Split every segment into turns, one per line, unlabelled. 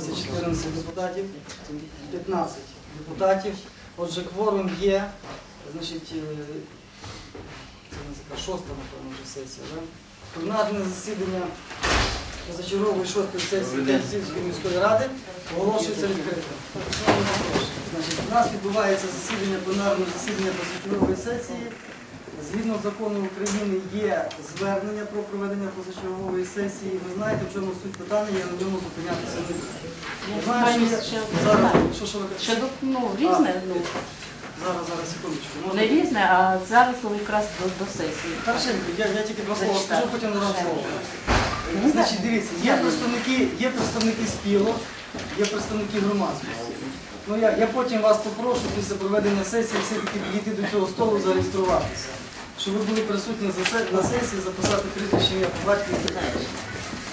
Зібралися 14 депутатів, 15 депутатів. Отже, кворум є. Значить, е, це нас шоста, напевно, вже сесія. Да? Пленарне засідання позачергової шостої сесії Київської міської ради оголошується відкритим. Значить, у нас відбувається засідання пленарне засідання позачергової сесії. Згідно закону України є звернення про проведення позачергової сесії. Ви знаєте, в чому суть питання, я на ньому зупинятися не буду. Я знаю, що Зараз, що, що ви кажете?
до- ну, різне, ну,
Зараз, зараз, секундочку.
не різне, а зараз ну, якраз до, до сесії.
Хорошенько, я, я тільки два слова
Зачитаю.
скажу, потім надам слово.
Ну,
Значить, дивіться, є представники, є представники спілок, є представники громадськості. Ну, я, я потім вас попрошу після проведення сесії все-таки підійти до цього столу, зареєструватися. Щоб ви були присутні на сесії, записати прізвище ім'я по батькові і так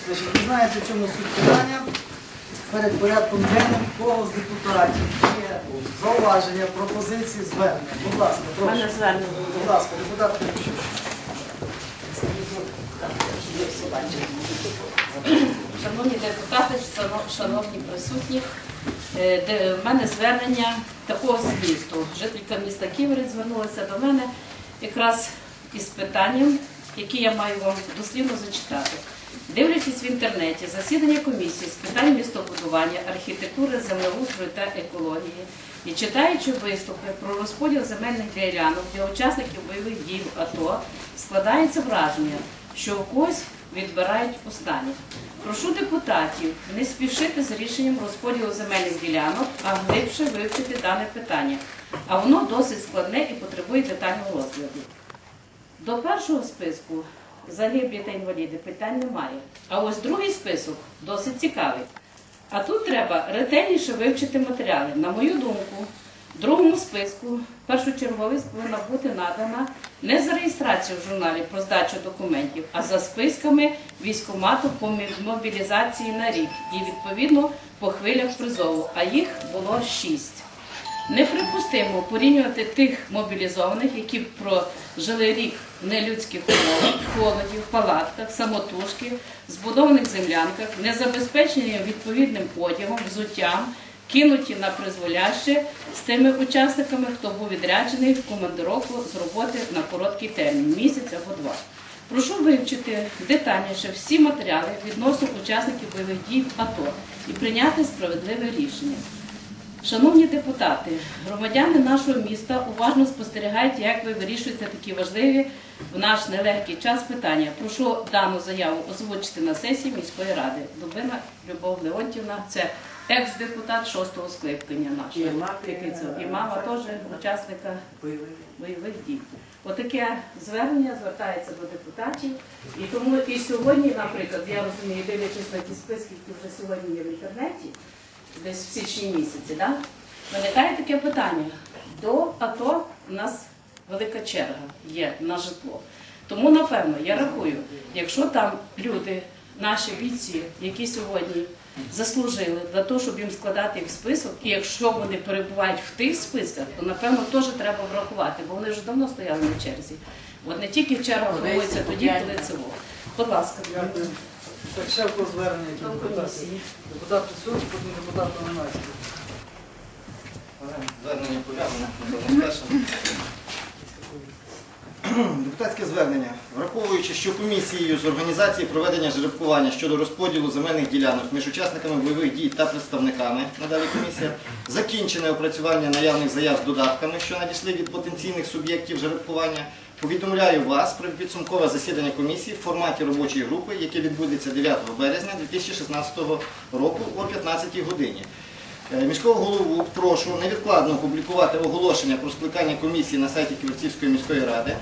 ви знаєте, в чому суть питання. Перед порядком денним кого з депутатів є зауваження, пропозиції, звернення. Будь ласка, прошу. Будь ласка, депутат.
Шановні депутати, шановні присутні, де- в мене звернення такого змісту. Жителька міста Ківерець звернулася до мене якраз із питанням, яке я маю вам дослівно зачитати. Дивлячись в інтернеті засідання комісії з питань містобудування, архітектури, землеустрою та екології і читаючи виступи про розподіл земельних ділянок для учасників бойових дій в АТО, складається враження, що у когось відбирають останнє. Прошу депутатів не спішити з рішенням розподілу земельних ділянок, а глибше вивчити дане питання. А воно досить складне і потребує детального розгляду. До першого списку загиблі та інваліди питань немає. А ось другий список досить цікавий. А тут треба ретельніше вивчити матеріали. На мою думку, в другому списку першочерговість повинна бути надана не за реєстрацією в журналі про здачу документів, а за списками військомату по мобілізації на рік і відповідно по хвилях призову. А їх було шість. Неприпустимо порівнювати тих мобілізованих, які прожили рік в нелюдських умовах, холоді, в палатках, самотужки, збудованих землянках, незабезпечені відповідним одягом, взуттям, кинуті на призволяще з тими учасниками, хто був відряджений в командировку з роботи на короткий термін місяць або два. Прошу вивчити детальніше всі матеріали відносно учасників бойових дій АТО і прийняти справедливе рішення. Шановні депутати, громадяни нашого міста уважно спостерігають, як ви вирішуєте такі важливі в наш нелегкий час питання. Прошу дану заяву озвучити на сесії міської ради. Дубина Любов Леонтівна, це екс-депутат шостого скликання нашого.
І
мама теж учасника
Бойових.
бойових дій. Отаке звернення звертається до депутатів. І тому і сьогодні, наприклад, я розумію, дивлячись на ті списки, які вже сьогодні є в інтернеті, десь в січні місяці, да? виникає таке питання. До АТО у нас велика черга є на житло. Тому, напевно, я рахую, якщо там люди, наші бійці, які сьогодні заслужили для того, щоб їм складати їх список, і якщо вони перебувають в тих списках, то напевно теж треба врахувати, бо вони вже давно стояли на черзі. От не тільки черга формується тоді, коли це було. Будь ласка,
Дякую. Так, ще в звернення,
До
депутати?
комісії.
Депутат Пісуч, потім депутат Номинацький.
Звернення пов'язане напевно, з першим. Депутатське звернення. Враховуючи, що комісією з організації проведення жеребкування щодо розподілу земельних ділянок між учасниками бойових дій та представниками, надалі комісія, закінчене опрацювання наявних заяв з додатками, що надійшли від потенційних суб'єктів жеребкування, повідомляю вас про підсумкове засідання комісії в форматі робочої групи, яке відбудеться 9 березня 2016 року о 15 годині. Е, Міського голову прошу невідкладно опублікувати оголошення про скликання комісії на сайті Ківерцівської міської ради.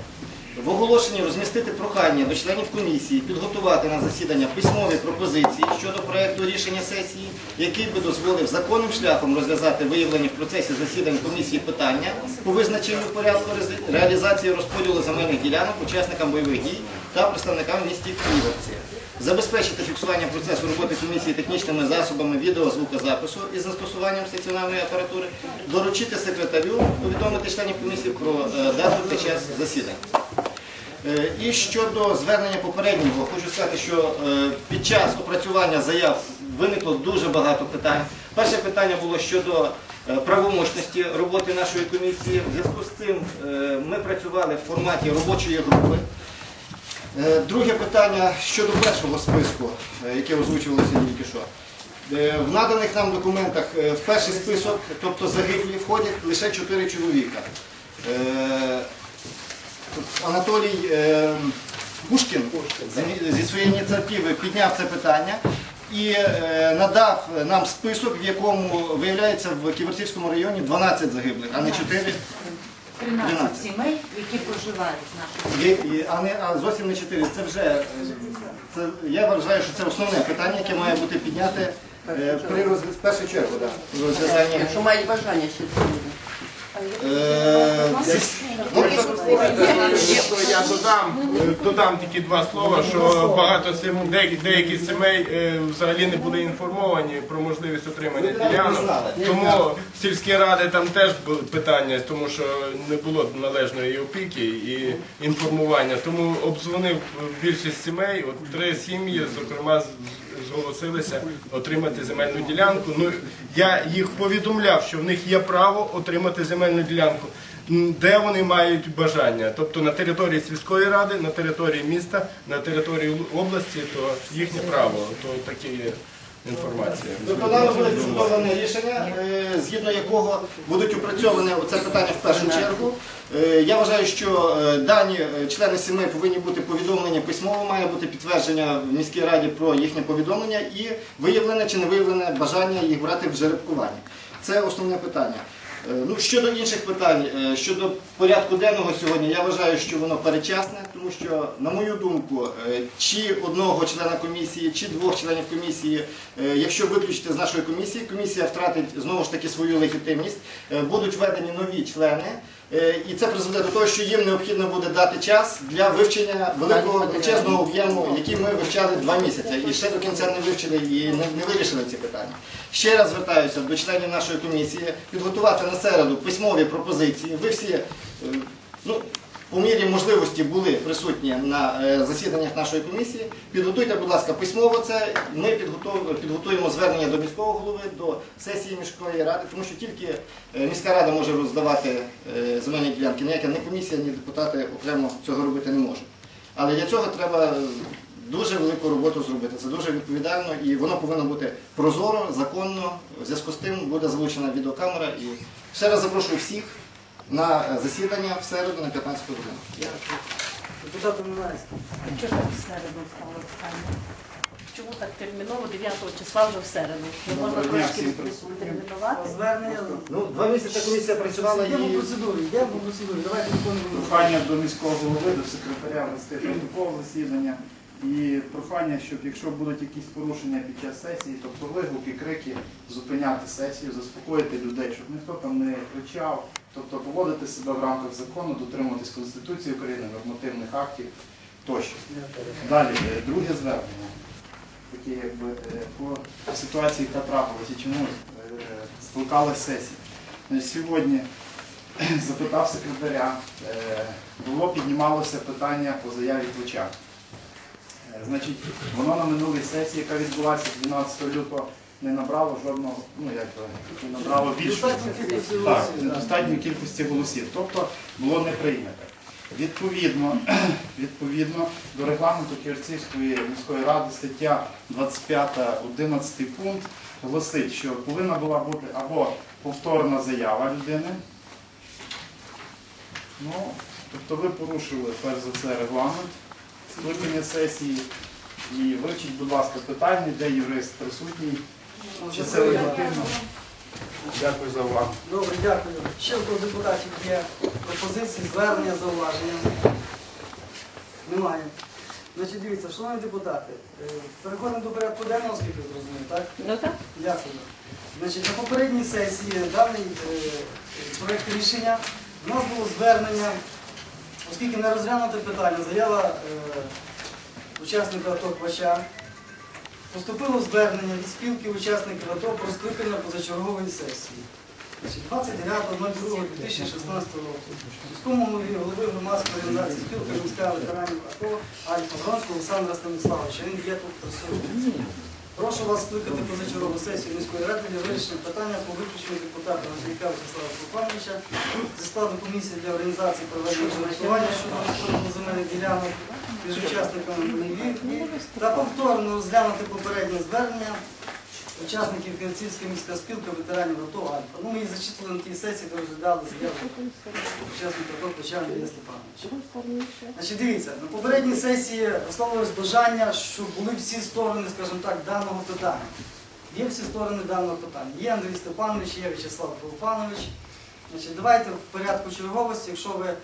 В оголошенні розмістити прохання до членів комісії підготувати на засідання письмові пропозиції щодо проекту рішення сесії, який би дозволив законним шляхом розв'язати виявлені в процесі засідань комісії питання по визначенню порядку реалізації розподілу земельних ділянок учасникам бойових дій та представникам місті Ківерці. Забезпечити фіксування процесу роботи комісії технічними засобами відео звукозапису із застосуванням стаціонарної апаратури, доручити секретарю повідомити членів комісії про е, дату та час засідань. Е, І щодо звернення попереднього, хочу сказати, що е, під час опрацювання заяв виникло дуже багато питань. Перше питання було щодо е, правомочності роботи нашої комісії. В зв'язку з цим ми працювали в форматі робочої групи. Друге питання щодо першого списку, яке озвучувалося тільки що. В наданих нам документах в перший список, тобто загиблі, входять лише 4 чоловіка. Е, Анатолій е, Пушкін зі- зі своєї ініціативи підняв це питання і е, надав нам список, в якому виявляється в Ківерцівському районі 12 загиблих, а не 4.
13
13.
сімей, які проживають в нашому.
Є, і- а, не, а зовсім не 4. Це вже е, це, я вважаю, що це основне питання, яке має бути підняте е, при роз... в першу чергу. Да, в розв'язанні.
Якщо мають бажання ще це буде.
Е, зі- ну,
я додам, додам тільки два слова, що багато сім, деякі, деякі сімей е, взагалі не були інформовані про можливість отримання ділянок. Тому сільські ради там теж були питання, тому що не було належної опіки і інформування. Тому обдзвонив більшість сімей, от три сім'ї, зокрема, зголосилися отримати земельну ділянку. Ну я їх повідомляв, що в них є право отримати земельну ділянку. Де вони мають бажання, тобто на території сільської ради, на території міста, на території області, то їхнє право, то такі є інформація.
Тобто буде підготовлене рішення, е, згідно якого будуть опрацьовані це питання в першу чергу. Е, Я вважаю, що е, дані члени сімей повинні бути повідомлені письмово, має бути підтвердження в міській раді про їхнє повідомлення і виявлене чи не виявлене бажання їх брати в жеребкування. Це основне питання. Е, Ну, щодо інших питань, е, щодо порядку денного сьогодні, я вважаю, що воно перечасне, тому що, на мою думку, е, чи одного члена комісії, чи двох членів комісії, якщо виключити з нашої комісії, комісія втратить знову ж таки свою легітимність, будуть введені нові члени, і це призведе до того, що їм необхідно буде дати час для вивчення великого величезного об'єму, який ми вивчали два місяці, і ще до кінця не вивчили і не, не вирішили ці питання. Ще раз звертаюся до членів нашої комісії підготувати на середу письмові пропозиції. Ви всі е, ну, по мірі можливості були присутні на е, засіданнях нашої комісії. Підготуйте, будь ласка, письмово це. Ми підготуємо звернення до міського голови, до сесії міської ради, тому що тільки е, міська рада може роздавати е, земельні ділянки. Ніяка ні комісія, ні депутати окремо цього робити не можуть. Але для цього треба дуже велику роботу зробити. Це дуже відповідально і воно повинно бути прозоро, законно. В зв'язку з тим буде залучена відеокамера. І ще раз запрошую всіх на засідання в середу на 15 годину.
Депутати Минайський.
Чого так в середу стало питання? Чому так терміново 9 числа вже в середу? Не можна трошки термінувати?
Звернення.
Ну, два місяці комісія працювала
Йдемо по
і
процедурі, йдемо по процедурі. Давайте виконуємо.
Прохання до міського голови, до секретаря вести протокол засідання. І прохання, щоб якщо будуть якісь порушення під час сесії, тобто вигуки, крики, зупиняти сесію, заспокоїти людей, щоб ніхто там не кричав, тобто поводити себе в рамках закону, дотримуватись Конституції України, нормативних актів тощо. Далі, е, друге звернення, таке якби е, по ситуації, яка трапилася, чому е, скликалась сесія. Сьогодні запитав секретаря, було піднімалося питання по заяві Клича. Значить, воно на минулій сесії, яка відбулася 12 лютого, не набрало жодного, ну як то, не набрало більшості. Так, достатньої кількості голосів. Тобто було не прийнято. Відповідно, відповідно до регламенту Ківерцівської міської ради стаття 25, 11 пункт гласить, що повинна була бути або повторна заява людини. Ну, тобто ви порушили перш за це регламент скликання сесії. І вивчіть, будь ласка, питання, де юрист присутній. Чи це легітимно? Дякую за увагу.
Добре, дякую. Ще у депутатів є пропозиції, звернення, зауваження. Немає. Значить, дивіться, шановні депутати, е, переходимо до порядку денного, скільки зрозумів, так?
Ну так.
Дякую. Значить, на попередній сесії даний е, проект рішення у нас було звернення, оскільки не розглянуте питання, заява е, учасника АТО Квача. Поступило звернення від спілки учасників АТО про скликання позачергової сесії. 29.02.2016 року міському голові голови громадської організації спілки міська ветеранів АТО Альфа Вронського Олександра Станіславовича. Він є тут присутній. Прошу вас скликати позачергову сесію міської ради для вирішення питання по виключенню депутата Андрійка Вячеслава Степановича зі складу комісії для організації проведення жеребкування щодо розподілу земельних ділянок між учасниками бойових та повторно розглянути попереднє звернення учасників Київської міська спілка ветеранів АТО Альфа. Ну, ми її зачитували на тій сесії, де розглядали заяву учасника АТО Плеча Андрія Степановича. Значить, дивіться, на попередній сесії висловилось бажання, щоб були всі сторони, скажімо так, даного питання. Є всі сторони даного питання. Є Андрій Степанович, є В'ячеслав Феофанович. Значить, давайте в порядку черговості, якщо ви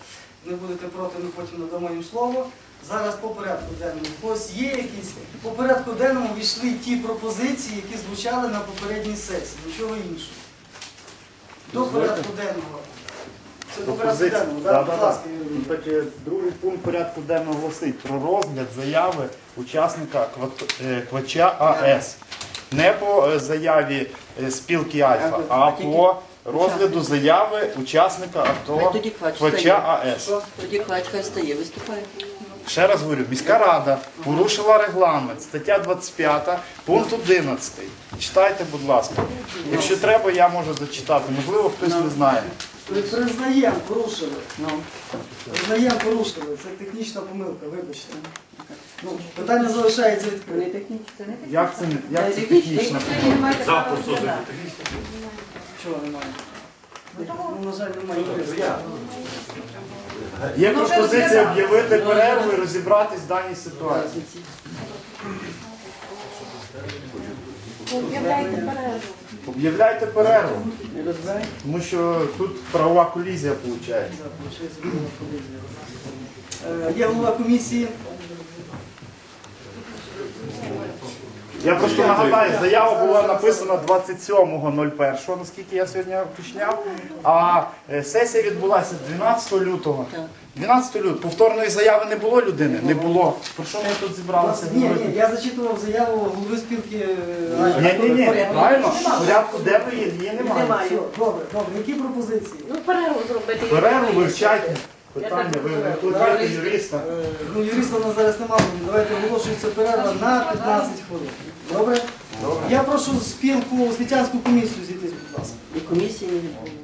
не будете проти, ми потім надамо їм слово. Зараз по порядку денному. Когось є якісь по порядку денному війшли ті пропозиції, які звучали на попередній сесії, нічого іншого. До порядку денного. Це по порядку денному,
Да,
так?
да,
Будь
да.
ласка, Юрій.
Ну, так, е, Другий пункт порядку денного гласить про розгляд заяви учасника Кват- е, Квача АЕС. Не по е, заяві е, спілки Альфа, а по розгляду заяви учасника
Хай
АТО
тоді Квач
Квача
стає.
АЕС.
Тоді Квач хай стає, виступає.
Ще раз говорю, міська рада порушила регламент, стаття 25, пункт 11. Читайте, будь ласка. Якщо треба, я можу зачитати. Можливо, хтось не знає.
Признаємо, порушили.
Ну,
Признаємо, порушили. Це технічна помилка, вибачте. Ну, питання залишається
не
відкритим.
технічно, це не.
Як це, не- як це технічно?
Чого немає? Ну, на жаль, немає.
Є пропозиція об'явити перерву і розібратись в даній ситуації. Об'являйте перерву. Об'являйте перерву, Тому що тут правова колізія виходить.
Е, Є голова комісії.
Я просто нагадаю, заява була написана 27.01, наскільки я сьогодні уточняв, а е, сесія відбулася 12 лютого. 12 лютого. Повторної заяви не було людини? Не було. Про що ми тут зібралися
Ні,
говорити?
ні, я зачитував заяву голови спілки. е,
Ні, ні, ні, правильно, в порядку денної її немає.
Все, добре, добре. Які пропозиції?
Ну, перерву зробити.
Перерву вивчайте питання, ви викликайте юриста.
Е, Ну, юриста у нас зараз немає, давайте оголошується перерва на 15 хвилин. Добре? Добре. Я прошу спілку, освітянську комісію зійтись, будь ласка.
І комісії не було.